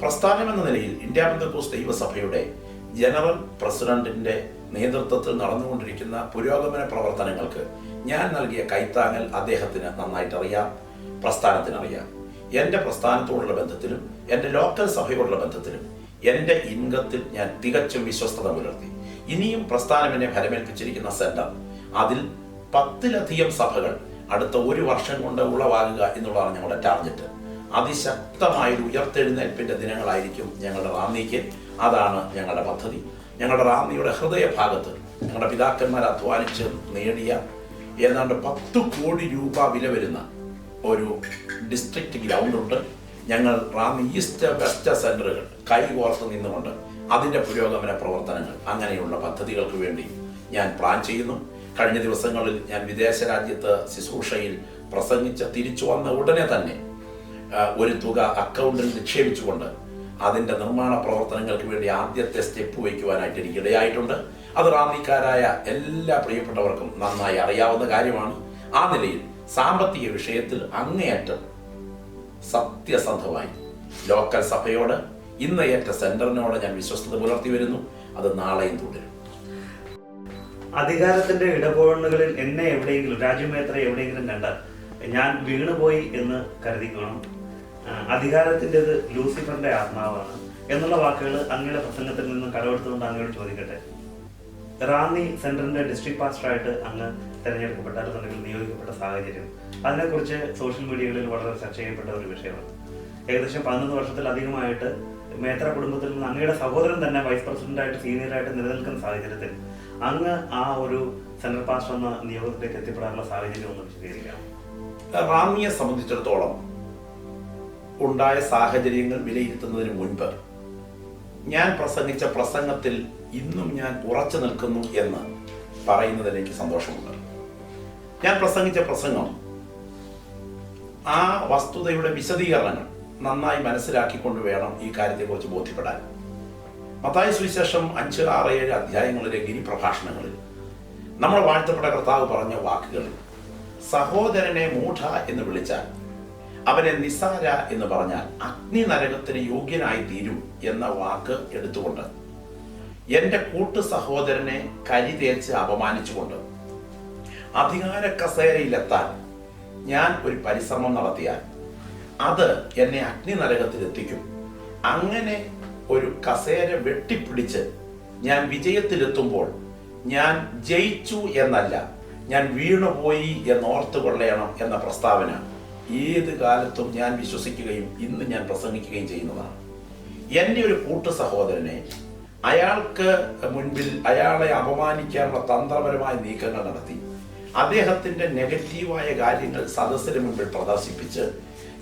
പ്രസ്ഥാനം എന്ന നിലയിൽ ഇന്ത്യ ബന്ധക്കോസ് ദൈവസഭയുടെ ജനറൽ പ്രസിഡന്റിന്റെ നേതൃത്വത്തിൽ നടന്നുകൊണ്ടിരിക്കുന്ന പുരോഗമന പ്രവർത്തനങ്ങൾക്ക് ഞാൻ നൽകിയ കൈത്താങ്ങൽ അദ്ദേഹത്തിന് നന്നായിട്ട് അറിയാം പ്രസ്ഥാനത്തിനറിയാം. എന്റെ പ്രസ്ഥാനത്തോടുള്ള ബന്ധത്തിലും എന്റെ ലോക്കൽ സഭയോടുള്ള ബന്ധത്തിലും എന്റെ ഇൻകത്തിൽ ഞാൻ തികച്ചും വിശ്വസ്തത പുലർത്തി. ഇനിയും പ്രസ്ഥാനം എന്നെ ഫലമേൽപ്പിച്ചിരിക്കുന്ന സെന്റർ അതിൽ പത്തിലധികം സഭകൾ അടുത്ത ഒരു വർഷം കൊണ്ട് ഉളവാകുക എന്നുള്ളതാണ് ഞങ്ങളുടെ ടാർഗറ്റ്. അതിശക്തമായ ഒരു ഉയർത്തെഴുന്നേൽപ്പിന്റെ ദിനങ്ങളായിരിക്കും ഞങ്ങളുടെ റാന്നിക്ക്. അതാണ് ഞങ്ങളുടെ പദ്ധതി. ഞങ്ങളുടെ റാന്നിയുടെ ഹൃദയഭാഗത്ത് ഞങ്ങളുടെ പിതാക്കന്മാർ അധ്വാനിച്ച് നേടിയ ഏതാണ്ട് പത്ത് കോടി രൂപ വില വരുന്ന ഒരു ഡിസ്ട്രിക്ട് ഗ്രൗണ്ടുണ്ട് ഞങ്ങൾ റാന്നി ഈസ്റ്റ് വെസ്റ്റ് സെന്ററുകൾ കൈകോർത്ത് നിന്നുകൊണ്ട് അതിന്റെ പുരോഗമന പ്രവർത്തനങ്ങൾ അങ്ങനെയുള്ള പദ്ധതികൾക്ക് വേണ്ടി ഞാൻ പ്ലാൻ ചെയ്യുന്നു. കഴിഞ്ഞ ദിവസങ്ങളിൽ ഞാൻ വിദേശ രാജ്യത്ത് ശുശ്രൂഷയിൽ പ്രസംഗിച്ച് തിരിച്ചു വന്ന ഉടനെ തന്നെ ഒരു തുക അക്കൗണ്ടിൽ നിക്ഷേപിച്ചുകൊണ്ട് അതിന്റെ നിർമ്മാണ പ്രവർത്തനങ്ങൾക്ക് വേണ്ടി ആദ്യത്തെ സ്റ്റെപ്പ് വയ്ക്കുവാനായിട്ട് എനിക്ക് ഇടയായിട്ടുണ്ട്. അത് റാന്നിക്കാരായ എല്ലാ പ്രിയപ്പെട്ടവർക്കും നന്നായി അറിയാവുന്ന കാര്യമാണ്. ആ നിലയിൽ സാമ്പത്തിക വിഷയത്തിൽ അങ്ങേയറ്റം സത്യസന്ധമായി ലോക്കൽ സഭയോട് ഇന്ന് ഏറ്റ സെന്ററിനോട് ഞാൻ വിശ്വസ്തത പുലർത്തി വരുന്നു. അത് നാളെയും തുടരും. അധികാരത്തിന്റെ ഇടപെടലുകളിൽ എന്നെ എവിടെയെങ്കിലും രാജ്യമേത്ര എവിടെയെങ്കിലും കണ്ടാൽ ഞാൻ വീണുപോയി എന്ന് കരുതിക്കണം. അധികാരത്തിന്റെത് ലൂസിഫറിന്റെ ആത്മാവാണ് എന്നുള്ള വാക്കുകൾ അങ്ങയുടെ പ്രസംഗത്തിൽ നിന്ന് കടമെടുത്തുകൊണ്ട് അങ്ങോട്ട് ചോദിക്കട്ടെ. റാന്നി സെന്ററിന്റെ ഡിസ്ട്രിക്ട് പാസ്റ്ററായിട്ട് അങ്ങ് തെരഞ്ഞെടുക്കപ്പെട്ട അല്ലെങ്കിൽ നിയോഗിക്കപ്പെട്ട സാഹചര്യം. അതിനെക്കുറിച്ച് സോഷ്യൽ മീഡിയകളിൽ വളരെ ചർച്ച ചെയ്യപ്പെട്ട ഒരു വിഷയമാണ്. ഏകദേശം പതിനൊന്ന് വർഷത്തിലധികമായിട്ട് മേത്ര കുടുംബത്തിൽ നിന്ന് അങ്ങയുടെ സഹോദരൻ തന്നെ വൈസ് പ്രസിഡന്റായിട്ട് സീനിയറായിട്ട് നിലനിൽക്കുന്ന സാഹചര്യത്തിൽ അങ്ങ് ആ ഒരു സെൻട്രൽ പാസ് എന്ന നിയോഗത്തിലേക്ക് എത്തിപ്പെടാനുള്ള സാഹചര്യം ഒന്ന് വിശദീകരിക്കാം. റാമിയെ സംബന്ധിച്ചിടത്തോളം ഉണ്ടായ സാഹചര്യങ്ങൾ വിലയിരുത്തുന്നതിന് മുൻപ് ഞാൻ പ്രസംഗിച്ച പ്രസംഗത്തിൽ ഇന്നും ഞാൻ ഉറച്ചു നിൽക്കുന്നു എന്ന് പറയുന്നതിൽ എനിക്ക് സന്തോഷമുണ്ട്. ഞാൻ പ്രസംഗിച്ച പ്രസംഗം ആ വസ്തുതയുടെ വിശദീകരണങ്ങൾ നന്നായി മനസ്സിലാക്കിക്കൊണ്ട് വേണം ഈ കാര്യത്തെക്കുറിച്ച് ബോധ്യപ്പെടാൻ. മത്തായ സുവിശേഷം അഞ്ച് ആറ് ഏഴ് അധ്യായങ്ങളിലെ ഗിരി പ്രഭാഷണങ്ങളിൽ. നമ്മൾ വാഴ്ത്തപ്പെട്ട കർത്താവ് പറഞ്ഞ വാക്കുകൾ സഹോദരനെ മൂഢ എന്ന് വിളിച്ചാൽ അവനെ നിസാര എന്ന് പറഞ്ഞാൽ അഗ്നി നരകത്തിന് യോഗ്യനായി തീരും എന്ന വാക്ക് എടുത്തുകൊണ്ട് എന്റെ കൂട്ടു സഹോദരനെ കരി തേച്ച് അപമാനിച്ചുകൊണ്ട് അധികാര കസേരയിലെത്താൻ ഞാൻ ഒരു പരിശ്രമം നടത്തിയാൽ അത് എന്നെ അഗ്നി നരകത്തിൽ എത്തിക്കും അങ്ങനെ ഒരു കസേര വെട്ടിപ്പിടിച്ച് ഞാൻ വിജയത്തിലെത്തുമ്പോൾ ഞാൻ ജയിച്ചു എന്നല്ല ഞാൻ വീണുപോയി എന്നോർത്ത് കൊള്ളയണം എന്ന പ്രസ്താവന ഏത് കാലത്തും ഞാൻ വിശ്വസിക്കുകയും ഇന്ന് ഞാൻ പ്രസംഗിക്കുകയും ചെയ്യുന്നതാണ്. എന്റെ ഒരു കൂട്ടു സഹോദരനെ അയാൾക്ക് മുൻപിൽ അയാളെ അപമാനിക്കാനുള്ള തന്ത്രപരമായ നീക്കങ്ങൾ നടത്തി. അദ്ദേഹത്തിന്റെ നെഗറ്റീവായ കാര്യങ്ങൾ സദസ്സിന് മുമ്പിൽ പ്രദർശിപ്പിച്ച്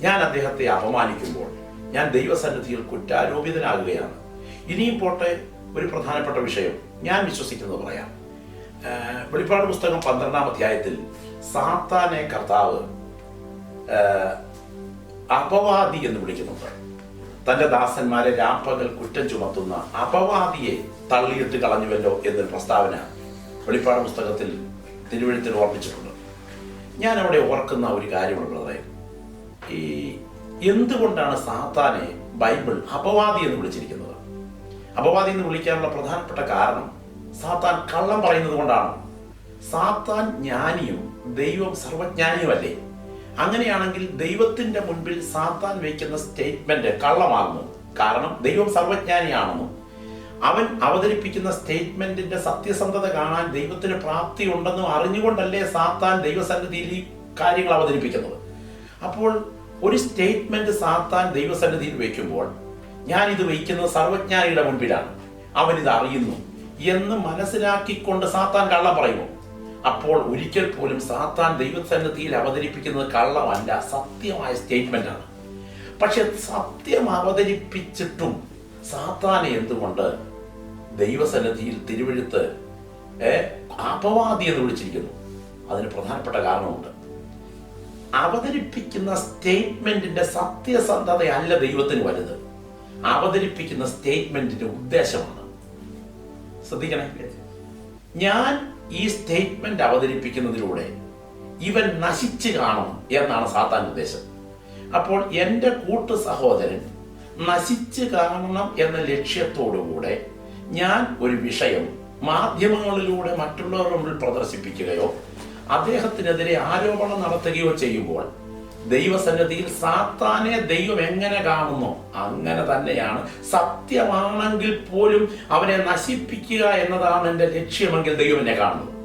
ഞാൻ അദ്ദേഹത്തെ അപമാനിക്കുമ്പോൾ ഞാൻ ദൈവസന്നിധിയിൽ കുറ്റാരോപിതനാകുകയാണ്. ഇനിയും പോട്ടെ ഒരു പ്രധാനപ്പെട്ട വിഷയം. ഞാൻ വിശ്വസിക്കുന്നത് പറയാം. വെളിപ്പാട് പുസ്തകം പന്ത്രണ്ടാം അധ്യായത്തിൽ സാത്താനെ കർത്താവ് അപവാദി എന്ന് വിളിക്കുന്നുണ്ട്. തന്റെ ദാസന്മാരെ രാപ്പകൽ കുറ്റം ചുമത്തുന്ന അപവാദിയെ തള്ളിയിട്ട് കളഞ്ഞുവല്ലോ എന്നൊരു പ്രസ്താവന വെളിപ്പാട് പുസ്തകത്തിൽ തിരുവഴുത്തിൽ ഓർപ്പിച്ചിട്ടുണ്ട് ഞാൻ അവിടെ ഓർക്കുന്ന ഒരു കാര്യമുള്ളത് ഈ എന്തുകൊണ്ടാണ് സാത്താനെ ബൈബിൾ അപവാദി എന്ന് വിളിച്ചിരിക്കുന്നത്? അപവാദി എന്ന് വിളിക്കാനുള്ള പ്രധാനപ്പെട്ട കാരണം സാത്താൻ കള്ളം പറയുന്നത് കൊണ്ടാണ്. സാത്താൻ ജ്ഞാനിയും ദൈവം സർവജ്ഞാനിയുമല്ലേ? അങ്ങനെയാണെങ്കിൽ ദൈവത്തിന്റെ മുൻപിൽ സാത്താൻ വയ്ക്കുന്ന സ്റ്റേറ്റ്മെന്റ് കള്ളമാകുന്നു. കാരണം ദൈവം സർവജ്ഞാനിയാണെന്നും അവൻ അവതരിപ്പിക്കുന്ന സ്റ്റേറ്റ്മെന്റിന്റെ സത്യസന്ധത കാണാൻ ദൈവത്തിന് പ്രാപ്തി ഉണ്ടെന്നും അറിഞ്ഞുകൊണ്ടല്ലേ സാത്താൻ ദൈവസന്നിധിയിൽ ഈ കാര്യങ്ങൾ അവതരിപ്പിക്കുന്നത്. അപ്പോൾ ഒരു സ്റ്റേറ്റ്മെന്റ് സാത്താൻ ദൈവസന്നിധിയിൽ വയ്ക്കുമ്പോൾ ഞാൻ ഇത് വയ്ക്കുന്നത് സർവജ്ഞാനിയുടെ മുൻപിലാണ് അവൻ ഇത് അറിയുന്നു എന്ന് മനസ്സിലാക്കിക്കൊണ്ട് സാത്താൻ കള്ളം പറയുമോ അപ്പോൾ ഒരിക്കൽ പോലും സാത്താൻ ദൈവസന്നിധിയിൽ അവതരിപ്പിക്കുന്നത് കള്ളമല്ല സത്യമായ സ്റ്റേറ്റ്മെന്റ് ആണ്. പക്ഷെ സത്യം അവതരിപ്പിച്ചിട്ടും സാത്താനെ എന്തുകൊണ്ട് ദൈവസന്നിധിയിൽ തിരുവഴുത്ത് അപവാദി എന്ന് വിളിച്ചിരിക്കുന്നു. അതിന് പ്രധാനപ്പെട്ട കാരണമുണ്ട്. അവതരിപ്പിക്കുന്ന സ്റ്റേറ്റ്മെന്റിന്റെ സത്യസന്ധതയല്ല ദൈവത്തിന് വലുത്. അവതരിപ്പിക്കുന്ന സ്റ്റേറ്റ്മെന്റിന്റെ ഉദ്ദേശമാണ്. ശ്രദ്ധിക്കണേ. ഞാൻ ഈ സ്റ്റേറ്റ്മെന്റ് അവതരിപ്പിക്കുന്നതിലൂടെ ഇവൻ നശിച്ചു കാണും എന്നാണ് സാത്താൻ ഉദ്ദേശം. അപ്പോൾ എന്റെ കൂട്ടു സഹോദരൻ നശിച്ചു കാണണം എന്ന ലക്ഷ്യത്തോടുകൂടെ ഞാൻ ഒരു വിഷയം മാധ്യമങ്ങളിലൂടെ മറ്റുള്ളവരുടെ മുമ്പിൽ പ്രദർശിപ്പിക്കുകയോ അദ്ദേഹത്തിനെതിരെ ആരോപണം നടത്തുകയോ ചെയ്യുമ്പോൾ ദൈവസന്നിധിയിൽ സാത്താനെ ദൈവം എങ്ങനെ കാണുന്നു? അങ്ങനെ തന്നെയാണ്. സത്യമാണെങ്കിൽ പോലും അവനെ നശിപ്പിക്കുക എന്നതാണ് എന്റെ ലക്ഷ്യമെങ്കിൽ ദൈവം എന്നെ കാണുന്നു.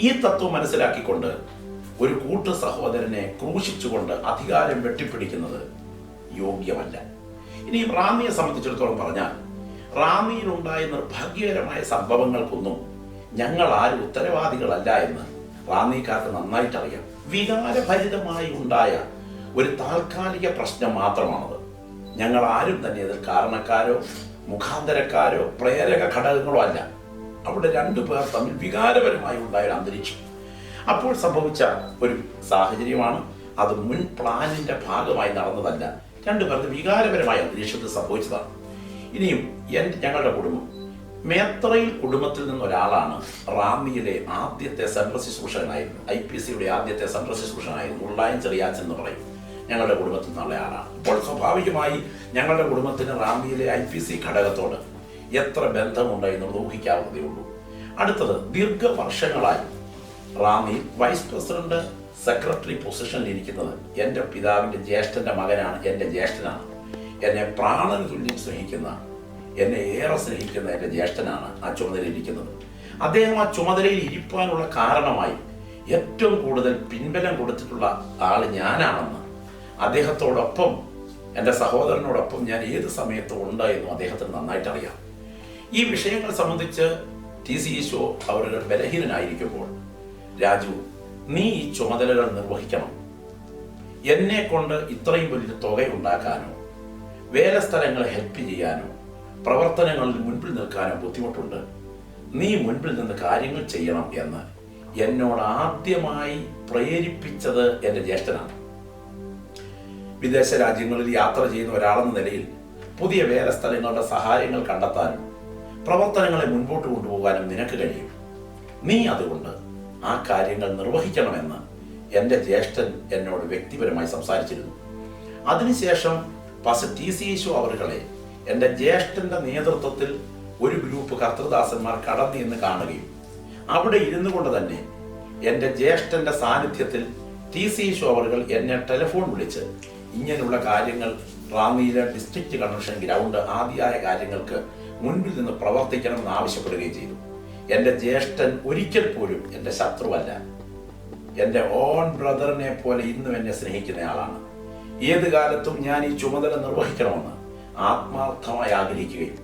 ഈ തത്വം മനസ്സിലാക്കിക്കൊണ്ട് ഒരു കൂട്ടു സഹോദരനെ ക്രൂശിച്ചുകൊണ്ട് അധികാരം വെട്ടിപ്പിടിക്കുന്നത് യോഗ്യമല്ല. ഇനി റാന്നിയെ സംബന്ധിച്ചിടത്തോളം പറഞ്ഞാൽ റാന്നിയിലുണ്ടായ നിർഭാഗ്യകരമായ സംഭവങ്ങൾക്കൊന്നും ഞങ്ങൾ ആരും ഉത്തരവാദികളല്ല എന്ന് റാന്നിക്കാർക്ക് നന്നായിട്ട് അറിയാം വികാരഭരിതമായി ഉണ്ടായ ഒരു താൽക്കാലിക പ്രശ്നം മാത്രമാണത്. ഞങ്ങൾ ആരും തന്നെ അതിൽ കാരണക്കാരോ മുഖാന്തരക്കാരോ പ്രേരക ഘടകങ്ങളോ അല്ല. അവിടെ രണ്ടു പേർ തമ്മിൽ വികാരപരമായി ഉണ്ടായ ഒരു അന്തരീക്ഷം. അപ്പോൾ സംഭവിച്ച ഒരു സാഹചര്യമാണ്. അത് മുൻ പ്ലാനിന്റെ ഭാഗമായി നടന്നതല്ല. രണ്ടു പേർക്ക് വികാരപരമായ അന്തരീക്ഷത്തിൽ സംഭവിച്ചതാണ്. ഇനിയും എന്റെ ഞങ്ങളുടെ കുടുംബം മേത്രയിൽ കുടുംബത്തിൽ നിന്ന് ഒരാളാണ് റാന്നിയിലെ ആദ്യത്തെ സെൻട്രൽ ശുശ്രൂഷകനായിരുന്നു. ഐ പി സിയുടെ ആദ്യത്തെ സെൻട്രൽ ശുശ്രൂഷകനായിരുന്നു ഉള്ളായം ചെറിയാച്ചൻ എന്ന് പറയും. ഞങ്ങളുടെ കുടുംബത്തിൽ നിന്നുള്ള ആളാണ്. അപ്പോൾ സ്വാഭാവികമായി ഞങ്ങളുടെ കുടുംബത്തിന് റാന്നിയിലെ ഐ പി സി ഘടകത്തോട് എത്ര ബന്ധമുണ്ട് എന്നുള്ളത് ഊഹിക്കാവുന്നതേ ഉള്ളൂ. അടുത്തത് ദീർഘവർഷങ്ങളായി റാന്നി വൈസ് പ്രസിഡന്റ് സെക്രട്ടറി പൊസിഷനിൽ ഇരിക്കുന്നത് എന്റെ പിതാവിന്റെ ജ്യേഷ്ഠന്റെ മകനാണ് എന്റെ ജ്യേഷ്ഠനാണ്. എന്നെ പ്രാണന് തുല്യം സ്നേഹിക്കുന്ന എന്നെ ഏറെ സ്നേഹിക്കുന്ന എന്റെ ജ്യേഷ്ഠനാണ് ആ ചുമതലയിൽ ഇരിക്കുന്നത്. അദ്ദേഹം ആ ചുമതലയിൽ ഇരിക്കാനുള്ള കാരണമായി ഏറ്റവും കൂടുതൽ പിൻബലം കൊടുത്തിട്ടുള്ള ആൾ ഞാനാണെന്ന് അദ്ദേഹത്തോടൊപ്പം എന്റെ സഹോദരനോടൊപ്പം ഞാൻ ഏത് സമയത്തും ഉണ്ട് എന്നും അദ്ദേഹത്തിന് നന്നായിട്ട് അറിയാം ഈ വിഷയങ്ങൾ സംബന്ധിച്ച് ടി സി ഈശോ അവരുടെ ബലഹീനനായിരിക്കുമ്പോൾ രാജു നീ ഈ ചുമതലകൾ നിർവഹിക്കണം. എന്നെ കൊണ്ട് ഇത്രയും വലിയ തുക ഉണ്ടാക്കാനോ വേല സ്ഥലങ്ങളെ ഹെൽപ്പ് ചെയ്യാനോ പ്രവർത്തനങ്ങളിൽ മുൻപിൽ നിൽക്കാനും ബുദ്ധിമുട്ടുണ്ട്. നീ മുൻപിൽ നിന്ന് കാര്യങ്ങൾ ചെയ്യണം എന്ന് എന്നോട് ആദ്യമായി പ്രേരിപ്പിച്ചത് എന്റെ ജ്യേഷ്ഠനാണ്. വിദേശ രാജ്യങ്ങളിൽ യാത്ര ചെയ്യുന്ന ഒരാളെന്ന നിലയിൽ പുതിയ വേല സ്ഥലങ്ങളുടെ സഹായങ്ങൾ കണ്ടെത്താനും പ്രവർത്തനങ്ങളെ മുൻപോട്ട് കൊണ്ടുപോകാനും നിനക്ക് കഴിയും. നീ അതുകൊണ്ട് ആ കാര്യങ്ങൾ നിർവഹിക്കണമെന്ന് എന്റെ ജ്യേഷ്ഠൻ എന്നോട് വ്യക്തിപരമായി സംസാരിച്ചിരുന്നു. അതിനുശേഷം പാസ് ടി സി ഈശോ അവറുകളെ എന്റെ ജ്യേഷ്ഠന്റെ നേതൃത്വത്തിൽ ഒരു ഗ്രൂപ്പ് കർത്തൃദാസന്മാർ കടന്നു എന്ന് കാണുകയും അവിടെ ഇരുന്നു കൊണ്ട് തന്നെ എന്റെ ജ്യേഷ്ഠന്റെ സാന്നിധ്യത്തിൽ ടി സി ഷോവറുകൾ എന്നെ ടെലിഫോൺ വിളിച്ച് ഇങ്ങനെയുള്ള കാര്യങ്ങൾ റാന്നിയിലെ ഡിസ്ട്രിക്ട് കൺവെൻഷൻ ഗ്രൗണ്ട് ആദ്യമായ കാര്യങ്ങൾക്ക് മുൻപിൽ നിന്ന് പ്രവർത്തിക്കണമെന്ന് ആവശ്യപ്പെടുകയും ചെയ്തു. എന്റെ ജ്യേഷ്ഠൻ ഒരിക്കൽ പോലും എന്റെ ശത്രുവല്ല. എന്റെ ഓൺ ബ്രദറിനെ പോലെ ഇന്നും എന്നെ സ്നേഹിക്കുന്നയാളാണ് ഏത് കാലത്തും ഞാൻ ഈ ചുമതല നിർവഹിക്കണമെന്ന് ആത്മാർത്ഥമായി ആഗ്രഹിക്കുകയും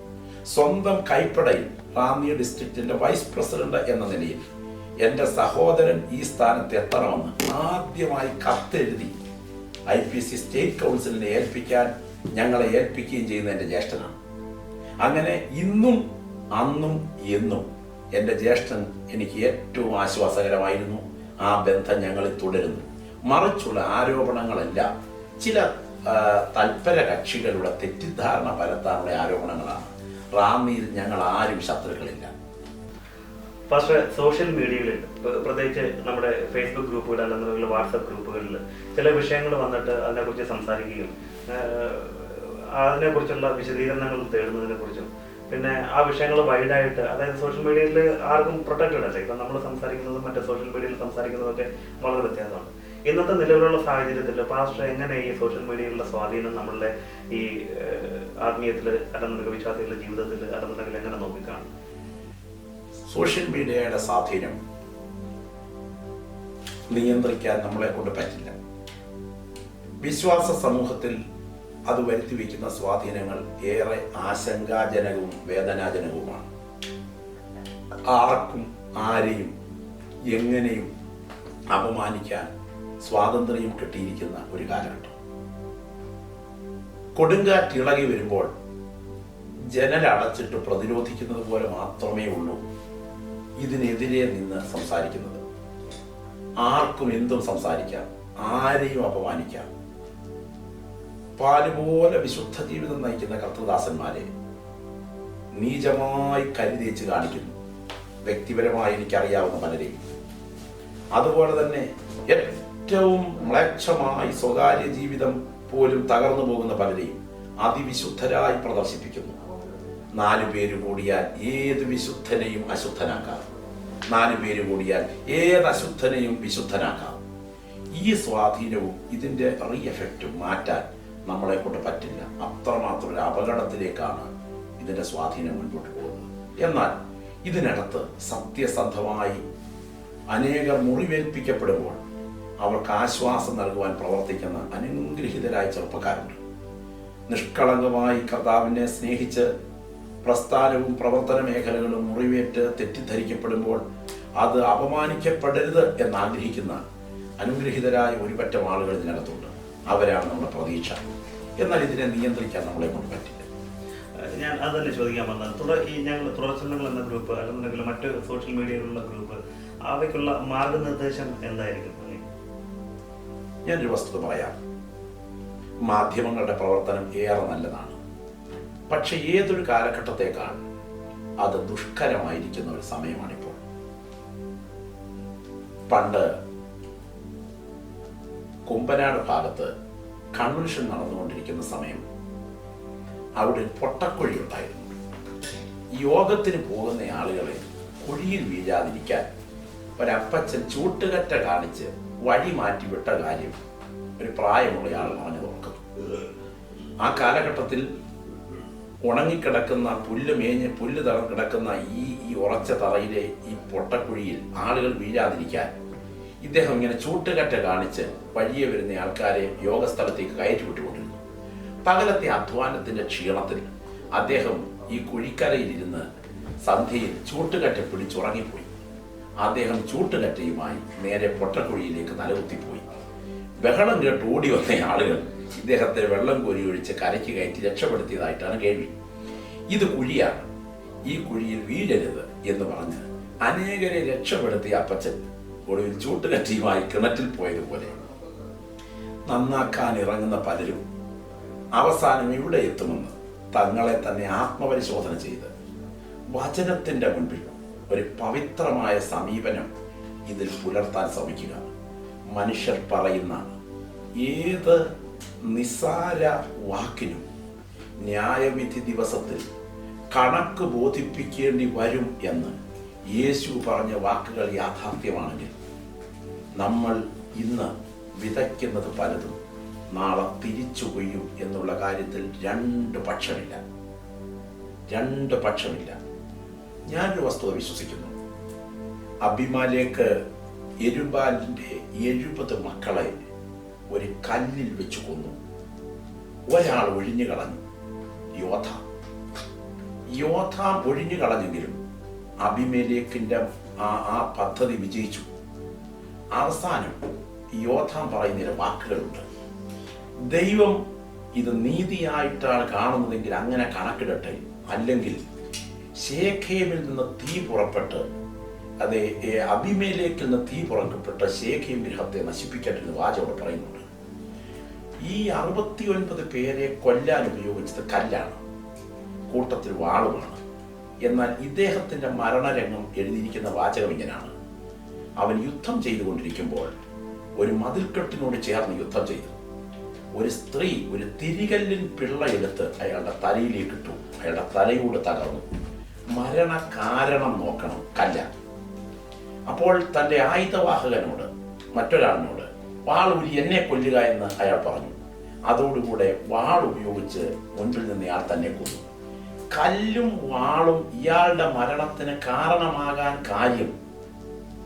സ്വന്തം കൈപ്പടയിൽ റാന്നി ഡിസ്ട്രിക്റ്റിന്റെ വൈസ് പ്രസിഡന്റ് എന്ന നിലയിൽ എന്റെ സഹോദരൻ ഈ സ്ഥാനത്ത് എത്തണമെന്ന് ആദ്യമായി കത്തെഴുതി ഐ പി സി സ്റ്റേറ്റ് കൗൺസിലിനെ ഏൽപ്പിക്കാൻ ഞങ്ങളെ ഏൽപ്പിക്കുകയും ചെയ്യുന്ന എന്റെ ജ്യേഷ്ഠനാണ്. അങ്ങനെ ഇന്നും അന്നും എന്നും എന്റെ ജ്യേഷ്ഠൻ എനിക്ക് ഏറ്റവും ആശ്വാസകരമായിരുന്നു. ആ ബന്ധം ഞങ്ങളിൽ തുടരുന്നു. മറിച്ചുള്ള ആരോപണങ്ങളെല്ലാം ചില തൽപര കക്ഷികളുടെ തെറ്റിദ്ധാരണ പരത്താനുള്ള ആരോപണങ്ങളാണ്. റാന്നിയിൽ ഞങ്ങൾ ആരും ശത്രുക്കളില്ല. പക്ഷേ സോഷ്യൽ മീഡിയകളിൽ പ്രത്യേകിച്ച് നമ്മുടെ ഫേസ്ബുക്ക് ഗ്രൂപ്പുകൾ അല്ലെങ്കിൽ വാട്സപ്പ് ഗ്രൂപ്പുകളിൽ ചില വിഷയങ്ങൾ വന്നിട്ട് അതിനെക്കുറിച്ച് സംസാരിക്കുകയും അതിനെക്കുറിച്ചുള്ള വിശദീകരണങ്ങൾ തേടുന്നതിനെ കുറിച്ചും പിന്നെ ആ വിഷയങ്ങൾ വൈഡായിട്ട് അതായത് സോഷ്യൽ മീഡിയയിൽ ആർക്കും പ്രൊട്ടക്റ്റഡ് അല്ല. ഇപ്പം നമ്മൾ സംസാരിക്കുന്നതും മറ്റേ സോഷ്യൽ മീഡിയയിൽ സംസാരിക്കുന്നതൊക്കെ വളരെ വ്യത്യാസമാണ്. ഇന്നത്തെ നിലവിലുള്ള സാഹചര്യത്തിൽ പാസ്റ്റർ എങ്ങനെ ഈ സോഷ്യൽ മീഡിയയിലുള്ള സ്വാധീനം നമ്മളുടെ ഈ ആത്മീയത്തിൽ അല്ലെന്നുണ്ടെങ്കിൽ വിശ്വാസികളുടെ ജീവിതത്തിൽ അല്ലെന്നുണ്ടെങ്കിൽ എങ്ങനെ നോക്കിക്കാണും? സോഷ്യൽ മീഡിയയുടെ സ്വാധീനം നിയന്ത്രിക്കാൻ നമ്മളെ കൊണ്ട് പറ്റില്ല. വിശ്വാസ സമൂഹത്തിൽ അത് വരുത്തി വയ്ക്കുന്ന സ്വാധീനങ്ങൾ ഏറെ ആശങ്കാജനകവും വേദനാജനകവുമാണ്. ആർക്കും ആരെയും എങ്ങനെയും അപമാനിക്കാൻ സ്വാതന്ത്ര്യം കിട്ടിയിരിക്കുന്ന ഒരു കാലഘട്ടം. കൊടുങ്കാറ്റ് ഇളകി വരുമ്പോൾ ജനലടച്ചിട്ട് പ്രതിരോധിക്കുന്നത് പോലെ മാത്രമേ ഉള്ളൂ ഇതിനെതിരെ നിന്ന് സംസാരിക്കുന്നത്. ആർക്കും എന്തും സംസാരിക്കാം ആരെയും അപമാനിക്കാം. പാലുപോലെ വിശുദ്ധ ജീവിതം നയിക്കുന്ന കർത്തദാസന്മാരെ നീചമായി കരുതേച്ച് കാണിക്കുന്നു. വ്യക്തിപരമായി എനിക്കറിയാവുന്ന പലരെയും. അതുപോലെ തന്നെ ഏറ്റവും മ്ലേച്ഛമായി സ്വകാര്യ ജീവിതം പോലും തകർന്നു പോകുന്ന പലരെയും അതിവിശുദ്ധരായി പ്രദർശിപ്പിക്കുന്നു. നാലു പേര് കൂടിയാൽ ഏത് വിശുദ്ധനെയും അശുദ്ധനാക്കാം. നാലു പേര് കൂടിയാൽ ഏത് അശുദ്ധനെയും വിശുദ്ധനാക്കാം. ഈ സ്വാധീനവും ഇതിന്റെ റീ എഫക്റ്റും മാറ്റാൻ നമ്മളെ കൊണ്ട് പറ്റില്ല. അത്രമാത്രം ഒരു അപകടത്തിലേക്കാണ് ഇതിന്റെ സ്വാധീനം മുൻപോട്ട് പോകുന്നത്. എന്നാൽ ഇതിനകത്ത് സത്യസന്ധമായി അനേകർ മുറിവേൽപ്പിക്കപ്പെടുമ്പോൾ അവർക്ക് ആശ്വാസം നൽകുവാൻ പ്രവർത്തിക്കുന്ന അനുഗ്രഹിതരായ ചെറുപ്പക്കാരുണ്ട്. നിഷ്കളങ്കമായി കർത്താവിനെ സ്നേഹിച്ച് പ്രസ്ഥാനവും പ്രവർത്തന മേഖലകളും മുറിവേറ്റ് തെറ്റിദ്ധരിക്കപ്പെടുമ്പോൾ അത് അപമാനിക്കപ്പെടരുത് എന്നാഗ്രഹിക്കുന്ന അനുഗ്രഹിതരായ ഒരുപറ്റം ആളുകൾ ഇതിനകത്തുണ്ട്. അവരാണ് നമ്മുടെ പ്രതീക്ഷ. എന്നാൽ ഇതിനെ നിയന്ത്രിക്കാൻ നമ്മളെ കൊണ്ട് പറ്റില്ല. ഞാൻ അത് തന്നെ ചോദിക്കാൻ വന്നത്. തുടർ ഈ ഞങ്ങൾ തുടർച്ചങ്ങൾ എന്ന ഗ്രൂപ്പ് അല്ലെന്നുണ്ടെങ്കിൽ മറ്റ് സോഷ്യൽ മീഡിയയിലുള്ള ഗ്രൂപ്പ് അവയ്ക്കുള്ള മാർഗനിർദ്ദേശം എന്തായിരിക്കും? ഞാനൊരു വസ്തുത പറയാം. മാധ്യമങ്ങളുടെ പ്രവർത്തനം ഏറെ നല്ലതാണ്. പക്ഷെ ഏതൊരു കാലഘട്ടത്തേക്കാൾ അത് ദുഷ്കരമായിരിക്കുന്ന ഒരു സമയമാണിപ്പോൾ. പണ്ട് കുമ്പനാട് ഭാഗത്ത് കൺവെൻഷൻ നടന്നുകൊണ്ടിരിക്കുന്ന സമയം അവിടെ പൊട്ടക്കുഴി ഉണ്ടായിരുന്നു. യോഗത്തിന് പോകുന്ന ആളുകളെ കുഴിയിൽ വീഴാതിരിക്കാൻ ഒരപ്പച്ചൻ ചൂട്ടുകറ്റ കാണിച്ച് വഴി മാറ്റി വിട്ട കാര്യം ഒരു പ്രായമുള്ളയാൾ പറഞ്ഞു നോക്കും ആ കാലഘട്ടത്തിൽ ഉണങ്ങിക്കിടക്കുന്ന പുല്ല് മേഞ്ഞ് പുല്ല് തറ കിടക്കുന്ന ഈ ഈ ഉറച്ച തറയിലെ ഈ പൊട്ടക്കുഴിയിൽ ആളുകൾ വീഴാതിരിക്കാൻ ഇദ്ദേഹം ഇങ്ങനെ ചൂട്ടുകറ്റ കാണിച്ച് വഴിയെ വരുന്ന ആൾക്കാരെ യോഗസ്ഥലത്തേക്ക് കയറ്റി വിട്ടുകൊണ്ടിരുന്നു. പകലത്തെ അധ്വാനത്തിന്റെ ക്ഷീണത്തിൽ അദ്ദേഹം ഈ കുഴിക്കരയിലിരുന്ന് സന്ധ്യയിൽ ചൂട്ടുകറ്റ പിടിച്ചുറങ്ങിപ്പോയി. അദ്ദേഹം ചൂട്ടുകറ്റയുമായി നേരെ പൊട്ടക്കുഴിയിലേക്ക് തലകുത്തിപ്പോയി. ബഹളം കേട്ട് ഓടി വന്ന ആളുകൾ ഇദ്ദേഹത്തെ വെള്ളം കോരി ഒഴിച്ച് കരയ്ക്ക് കയറ്റി രക്ഷപ്പെടുത്തിയതായിട്ടാണ് കേൾവി. ഇത് കുഴിയാണ്. ഈ കുഴിയിൽ വീഴരുത് എന്ന് പറഞ്ഞ് അനേകരെ രക്ഷപ്പെടുത്തിയ അപ്പച്ചൻ ഒടുവിൽ ചൂട്ടുകറ്റിയുമായി കിണറ്റിൽ പോയതുപോലെ. നന്നാക്കാൻ ഇറങ്ങുന്ന പലരും അവസാനം ഇവിടെ എത്തുമെന്ന് തങ്ങളെ തന്നെ ആത്മപരിശോധന ചെയ്ത് വചനത്തിന്റെ മുൻപിൽ ഒരു പവിത്രമായ സമീപനം ഇതിൽ പുലർത്താൻ ശ്രമിക്കുക. മനുഷ്യർ പറയുന്ന ഏത് നിസാര വാക്കിനും ന്യായവിധി ദിവസത്തിൽ കണക്ക് ബോധിപ്പിക്കേണ്ടി വരും എന്ന് യേശു പറഞ്ഞ വാക്കുകൾ യാഥാർത്ഥ്യമാണെങ്കിൽ നമ്മൾ ഇന്ന് വിതയ്ക്കുന്നത് പലതും നാളെ തിരിച്ചു കൊയ്യും എന്നുള്ള കാര്യത്തിൽ രണ്ട് പക്ഷമില്ല. രണ്ട് പക്ഷമില്ല. ഞാനൊരു വസ്തുത വിശ്വസിക്കുന്നു. അഭിമാലേക്ക് എരുബാലിന്റെ എഴുപത് മക്കളെ ഒരു കല്ലിൽ വെച്ചു കൊന്നു. ഒരാൾ ഒഴിഞ്ഞു കളഞ്ഞു. യോധ യോധ ഒഴിഞ്ഞു കളഞ്ഞെങ്കിലും അഭിമേലേക്കിന്റെ ആ ആ പദ്ധതി വിജയിച്ചു. അവസാനം യോധാം പറയുന്ന വാക്കുകളുണ്ട്. ദൈവം ഇത് നീതിയായിട്ടാണ് കാണുന്നതെങ്കിൽ അങ്ങനെ കണക്കിടട്ടെ. അല്ലെങ്കിൽ ശേഖേമിൽ നിന്ന് തീ പുറപ്പെട്ട് അതെ ഏ, അഭിമേലേക്കിൽ നിന്ന് തീ പുറക്കപ്പെട്ട ശേഖേം ഗൃഹത്തെ നശിപ്പിക്കട്ടെ എന്ന് വാചകം പറയുന്നുണ്ട്. ഈ അറുപത്തി ഒൻപത് പേരെ കൊല്ലാൻ ഉപയോഗിച്ചത് കല്ലാണ് കൂട്ടത്തിൽ വാളുമാണ്. എന്നാൽ ഇദ്ദേഹത്തിന്റെ മരണരംഗം എഴുതിയിരിക്കുന്ന വാചകം ഇങ്ങനെയാണ്. അവൻ യുദ്ധം ചെയ്തുകൊണ്ടിരിക്കുമ്പോൾ ഒരു മതിൽക്കെട്ടിനോട് ചേർന്ന് യുദ്ധം ചെയ്തു. ഒരു സ്ത്രീ ഒരു തിരികല്ലിൻ പിള്ള എടുത്ത് അയാളുടെ തലയിലേക്ക് ഇട്ടു. അയാളുടെ തലയോട് തകർന്നു. മരണ കാരണം നോക്കണം കല്ല. അപ്പോൾ തന്റെ ആയുധവാഹകനോട് മറ്റൊരാളിനോട് വാൾ ഉരി എന്നെ കൊല്ലുക എന്ന് അയാൾ പറഞ്ഞു. അതോടുകൂടെ വാൾ ഉപയോഗിച്ച് മുൻപിൽ നിന്ന് ഇയാൾ തന്നെ കൊന്നു. കല്ലും വാളും ഇയാളുടെ മരണത്തിന് കാരണമാകാൻ കാര്യം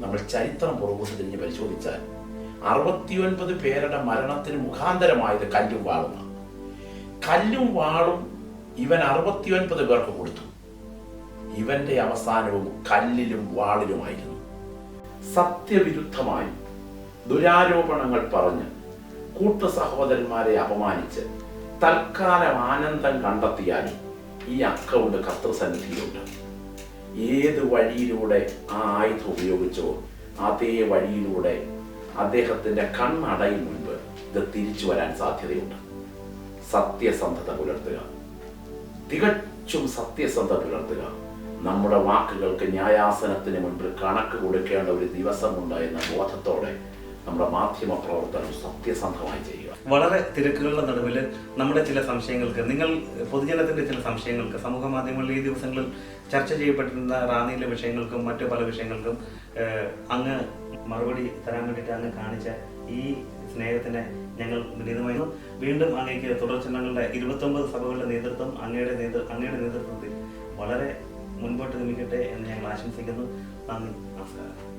നമ്മൾ ചരിത്രം പുറകോട്ട് തിരിഞ്ഞ് പരിശോധിച്ചാൽ അറുപത്തിയൊൻപത് പേരുടെ മരണത്തിന് മുഖാന്തരമായത് കല്ലും വാളുമാണ്. കല്ലും വാളും ഇവൻ അറുപത്തിയൊൻപത് പേർക്ക് കൊടുത്തു. ഇവന്റെ അവസാനവും കല്ലിലും വാളിലുമായിരുന്നു. സത്യവിരുദ്ധമായി ദുരാരോപണങ്ങൾ പറഞ്ഞ് കൂട്ടു സഹോദരന്മാരെ അപമാനിച്ച് തൽക്കാലം ആനന്ദം കണ്ടെത്തിയാലും ഈ അക്കൗണ്ട് കർത്തൃസന്നിധിയിലുണ്ട്. ഏത് വഴിയിലൂടെ ആ ആയുധം ഉപയോഗിച്ചോ അതേ വഴിയിലൂടെ അദ്ദേഹത്തിന്റെ കണ്ണടയും മുൻപ് ഇത് തിരിച്ചു വരാൻ സാധ്യതയുണ്ട്. സത്യസന്ധത പുലർത്തുക. തികച്ചും സത്യസന്ധത പുലർത്തുക. നമ്മുടെ വാക്കുകൾക്ക് ന്യായാസനത്തിന് മുൻപിൽ കണക്ക് കൊടുക്കേണ്ട ഒരു ദിവസമുണ്ട് എന്ന ബോധത്തോടെ നമ്മുടെ മാധ്യമ പ്രവർത്തനം സത്യസന്ധമായി ചെയ്യുക. വളരെ തിരക്കുകളുടെ നടുവിൽ നമ്മുടെ ചില സംശയങ്ങൾക്ക് നിങ്ങൾ പൊതുജനത്തിന്റെ ചില സംശയങ്ങൾക്ക് സമൂഹ മാധ്യമങ്ങളിൽ ഈ ദിവസങ്ങളിൽ ചർച്ച ചെയ്യപ്പെട്ടിരുന്ന റാന്നിയിലെ വിഷയങ്ങൾക്കും മറ്റു പല വിഷയങ്ങൾക്കും അങ്ങ് മറുപടി തരാൻ വേണ്ടിയിട്ട് അങ്ങ് കാണിച്ച ഈ സ്നേഹത്തിനെ ഞങ്ങൾ വിനീതമായി വീണ്ടും അങ്ങേക്ക് തുടർചിഹ്നങ്ങളുടെ ഇരുപത്തൊമ്പത് സഭകളുടെ നേതൃത്വം അങ്ങയുടെ നേതൃ അങ്ങയുടെ നേതൃത്വത്തിൽ വളരെ മുൻപോട്ട് ഗമിക്കട്ടെ എന്ന് ഞങ്ങൾ ആശംസിക്കുന്നു. നന്ദി. നമസ്കാരം.